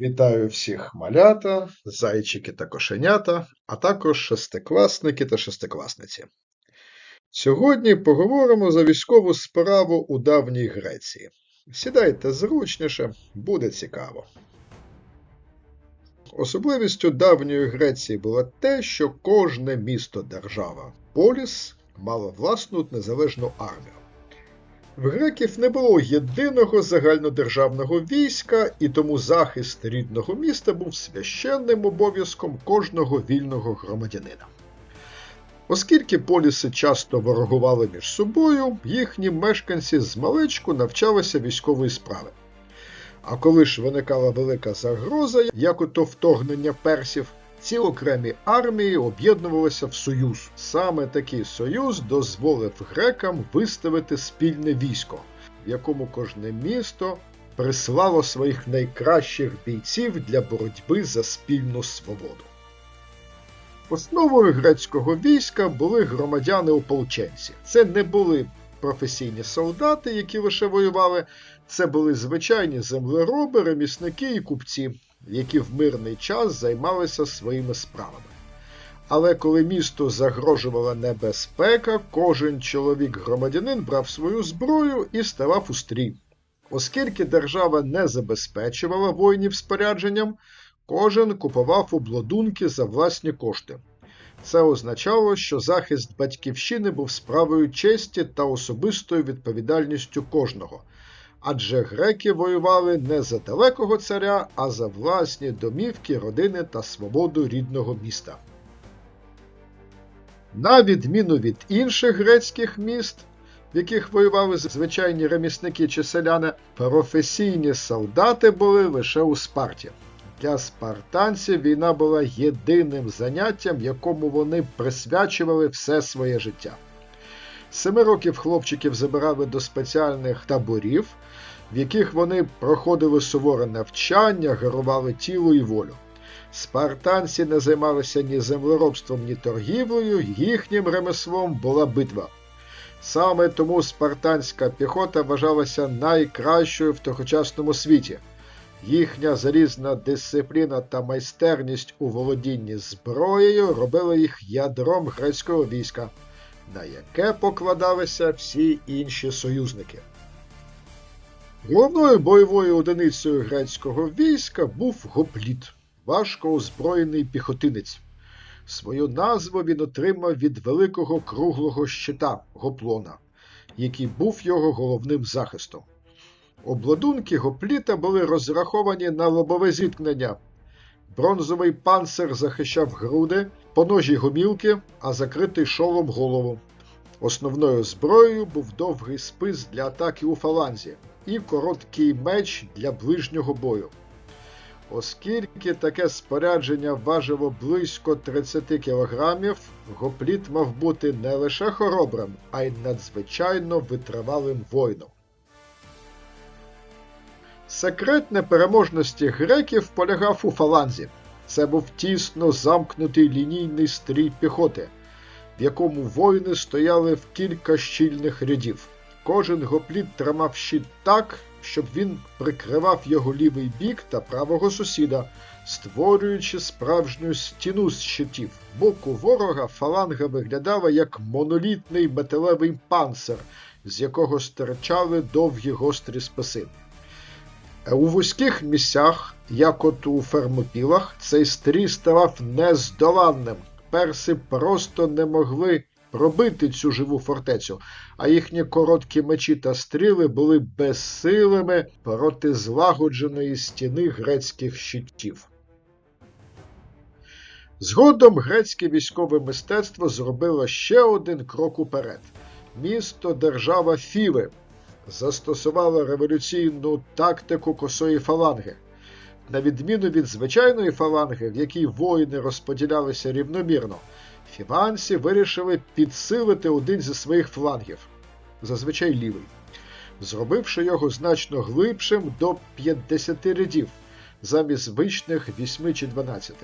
Вітаю всіх малята, зайчики та кошенята, а також шестикласники та шестикласниці. Сьогодні поговоримо за військову справу у давній Греції. Сідайте зручніше, буде цікаво. Особливістю давньої Греції було те, що кожне місто держава поліс мало власну незалежну армію. В греків не було єдиного загальнодержавного війська, і тому захист рідного міста був священним обов'язком кожного вільного громадянина. Оскільки поліси часто ворогували між собою, їхні мешканці з маличку навчалися військової справи. А коли ж виникала велика загроза, як ото вторгнення персів, ці окремі армії об'єднувалися в союз. Саме такий союз дозволив грекам виставити спільне військо, в якому кожне місто прислало своїх найкращих бійців для боротьби за спільну свободу. Основою грецького війська були громадяни-ополченці. Це не були професійні солдати, які лише воювали, це були звичайні землероби, ремісники і купці, які в мирний час займалися своїми справами. Але коли місту загрожувала небезпека, кожен чоловік-громадянин брав свою зброю і ставав у стрій. Оскільки держава не забезпечувала воїнів спорядженням, кожен купував обладунки за власні кошти. Це означало, що захист батьківщини був справою честі та особистою відповідальністю кожного, адже греки воювали не за далекого царя, а за власні домівки, родини та свободу рідного міста. На відміну від інших грецьких міст, в яких воювали звичайні ремісники чи селяни, професійні солдати були лише у Спарті. Для спартанців війна була єдиним заняттям, якому вони присвячували все своє життя. Семи років хлопчиків забирали до спеціальних таборів, в яких вони проходили суворе навчання, гарували тіло і волю. Спартанці не займалися ні землеробством, ні торгівлею, їхнім ремеслом була битва. Саме тому спартанська піхота вважалася найкращою в тогочасному світі. Їхня залізна дисципліна та майстерність у володінні зброєю робили їх ядром грецького війська, на яке покладалися всі інші союзники. Головною бойовою одиницею грецького війська був гопліт, важко озброєний піхотинець. Свою назву він отримав від великого круглого щита гоплона, який був його головним захистом. Обладунки гопліта були розраховані на лобове зіткнення. Бронзовий панцир захищав груди, поножі гомілки, а закритий шолом голову. Основною зброєю був довгий спис для атаки у фаланзі і короткий меч для ближнього бою. Оскільки таке спорядження важило близько 30 кілограмів, гопліт мав бути не лише хоробрим, а й надзвичайно витривалим воїном. Секрет непереможності греків полягав у фаланзі. Це був тісно замкнутий лінійний стрій піхоти, в якому воїни стояли в кілька щільних рядів. Кожен гопліт тримав щит так, щоб він прикривав його лівий бік та правого сусіда, створюючи справжню стіну з щитів. Боку ворога фаланга виглядала як монолітний металевий панцир, з якого стирчали довгі гострі списи. У вузьких місцях, як от у фермопілах, цей стрій ставав нездоланним. Перси просто не могли пробити цю живу фортецю, а їхні короткі мечі та стріли були безсилими проти злагодженої стіни грецьких щитів. Згодом грецьке військове мистецтво зробило ще один крок уперед. Місто держава Фіви застосувала революційну тактику косої фаланги. На відміну від звичайної фаланги, в якій воїни розподілялися рівномірно, фіванці вирішили підсилити один зі своїх флангів, зазвичай лівий, зробивши його значно глибшим до 50 рядів, замість звичних 8 чи 12.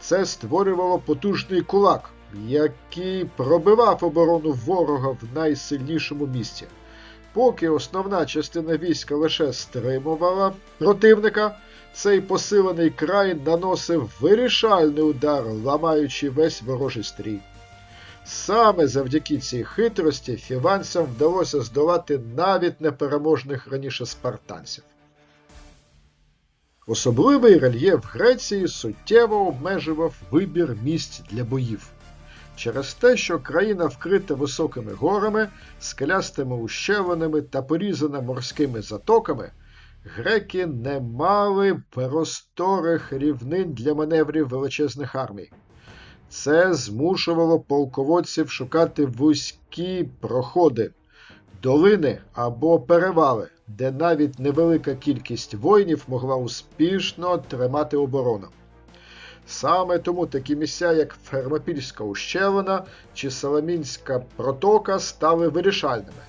Це створювало потужний кулак, який пробивав оборону ворога в найсильнішому місці. Поки основна частина війська лише стримувала противника, Цей посилений край наносив вирішальний удар, ламаючи весь ворожий стрій. Саме завдяки цій хитрості фіванцям вдалося здолати навіть непереможних раніше спартанців. Особливий рельєф Греції суттєво обмежував вибір місць для боїв. Через те, що країна вкрита високими горами, скелястими ущелинами та порізана морськими затоками, греки не мали просторих рівнин для маневрів величезних армій. Це змушувало полководців шукати вузькі проходи, долини або перевали, де навіть невелика кількість воїнів могла успішно тримати оборону. Саме тому такі місця, як Фермопільська ущелина чи Саламінська протока, стали вирішальними.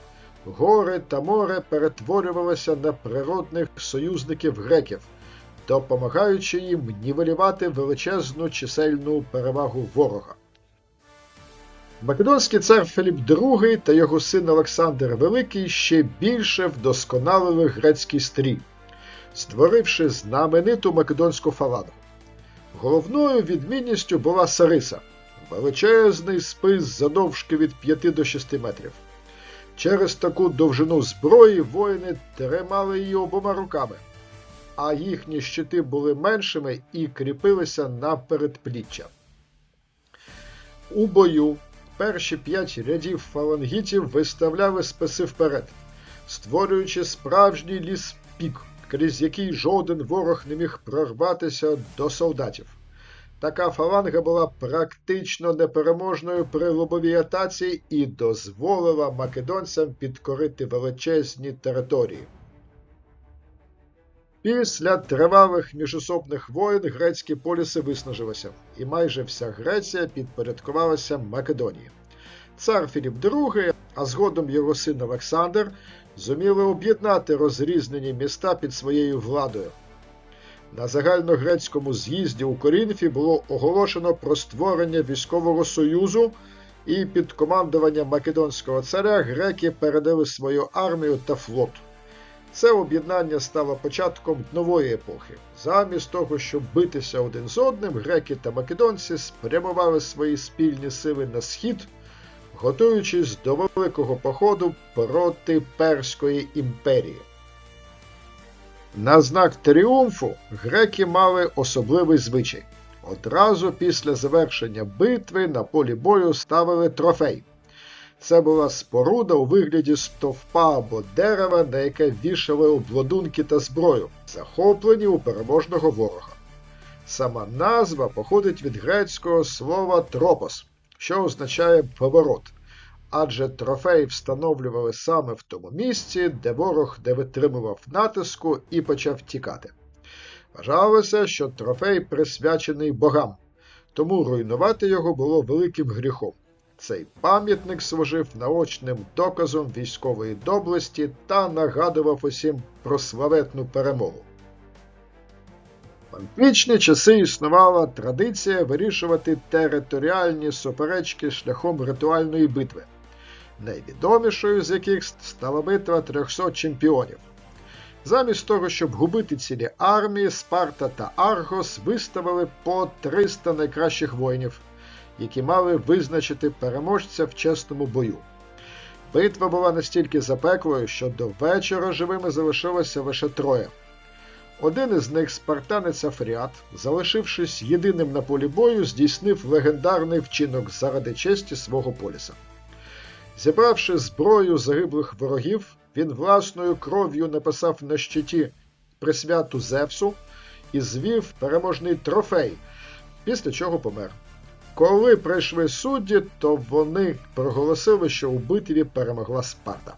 Гори та море перетворювалися на природних союзників греків, допомагаючи їм нівелювати величезну чисельну перевагу ворога. Македонський цар Філіп II та його син Олександр Великий ще більше вдосконалили грецький стрій, створивши знамениту македонську фалангу. Головною відмінністю була Сариса величезний спис задовжки від 5 до 6 метрів. Через таку довжину зброї воїни тримали її обома руками, а їхні щити були меншими і кріпилися на передпліччя. У бою перші п'ять рядів фалангітів виставляли списи вперед, створюючи справжній ліс пік, крізь який жоден ворог не міг прорватися до солдатів. Така фаланга була практично непереможною при лобовій атаці і дозволила македонцям підкорити величезні території. Після тривалих міжособних воєн грецькі поліси виснажилися, і майже вся Греція підпорядкувалася Македонії. Цар Філіп II, а згодом його син Олександр, зуміли об'єднати розрізнені міста під своєю владою. На загальногрецькому з'їзді у Корінфі було оголошено про створення військового союзу, і під командуванням македонського царя греки передали свою армію та флот. Це об'єднання стало початком нової епохи. Замість того, щоб битися один з одним, греки та македонці спрямували свої спільні сили на схід, готуючись до великого походу проти Перської імперії. На знак тріумфу греки мали особливий звичай. Одразу після завершення битви на полі бою ставили трофей. Це була споруда у вигляді стовпа або дерева, на яке вішали обладунки та зброю, захоплені у переможного ворога. Сама назва походить від грецького слова тропос, що означає поворот, адже трофей встановлювали саме в тому місці, де ворог не витримував натиску і почав тікати. Вважалося, що трофей присвячений богам, тому руйнувати його було великим гріхом. Цей пам'ятник служив наочним доказом військової доблесті та нагадував усім про славетну перемогу. В античні часи існувала традиція вирішувати територіальні суперечки шляхом ритуальної битви, найвідомішою з яких стала битва 300 чемпіонів. Замість того, щоб губити цілі армії, Спарта та Аргос виставили по 300 найкращих воїнів які мали визначити переможця в чесному бою. Битва була настільки запеклою, що до вечора живими залишилося лише троє. Один із них, спартанець Афріат, залишившись єдиним на полі бою, здійснив легендарний вчинок заради честі свого поліса. Зібравши зброю загиблих ворогів, він власною кров'ю написав на щиті присвяту Зевсу і звів переможний трофей, після чого помер. Коли прийшли судді, то вони проголосили, що у битві перемогла Спарта.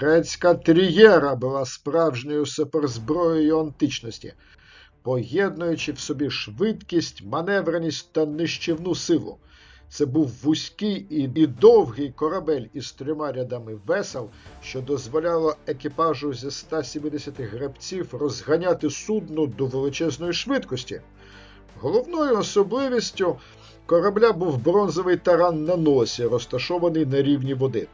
Грецька трієра була справжньою суперзброєю античності, поєднуючи в собі швидкість, маневреність та нищівну силу. Це був вузький і, довгий корабель із трьома рядами весел, що дозволяло екіпажу зі 170 гребців розганяти судно до величезної швидкості. Головною особливістю корабля був бронзовий таран на носі, розташований на рівні води.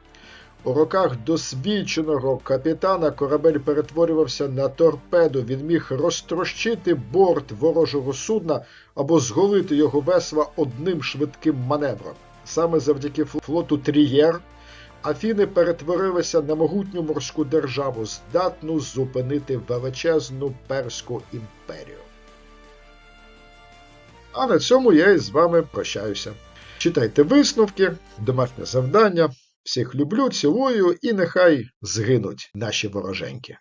У руках досвідченого капітана корабель перетворювався на торпеду. Він міг розтрощити борт ворожого судна або зголити його весла одним швидким маневром. Саме завдяки флоту Трієр Афіни перетворилися на могутню морську державу, здатну зупинити величезну перську імперію. А на цьому я із вами прощаюся. Читайте висновки, домашнє завдання. Всіх люблю, цілую і нехай згинуть наші вороженьки.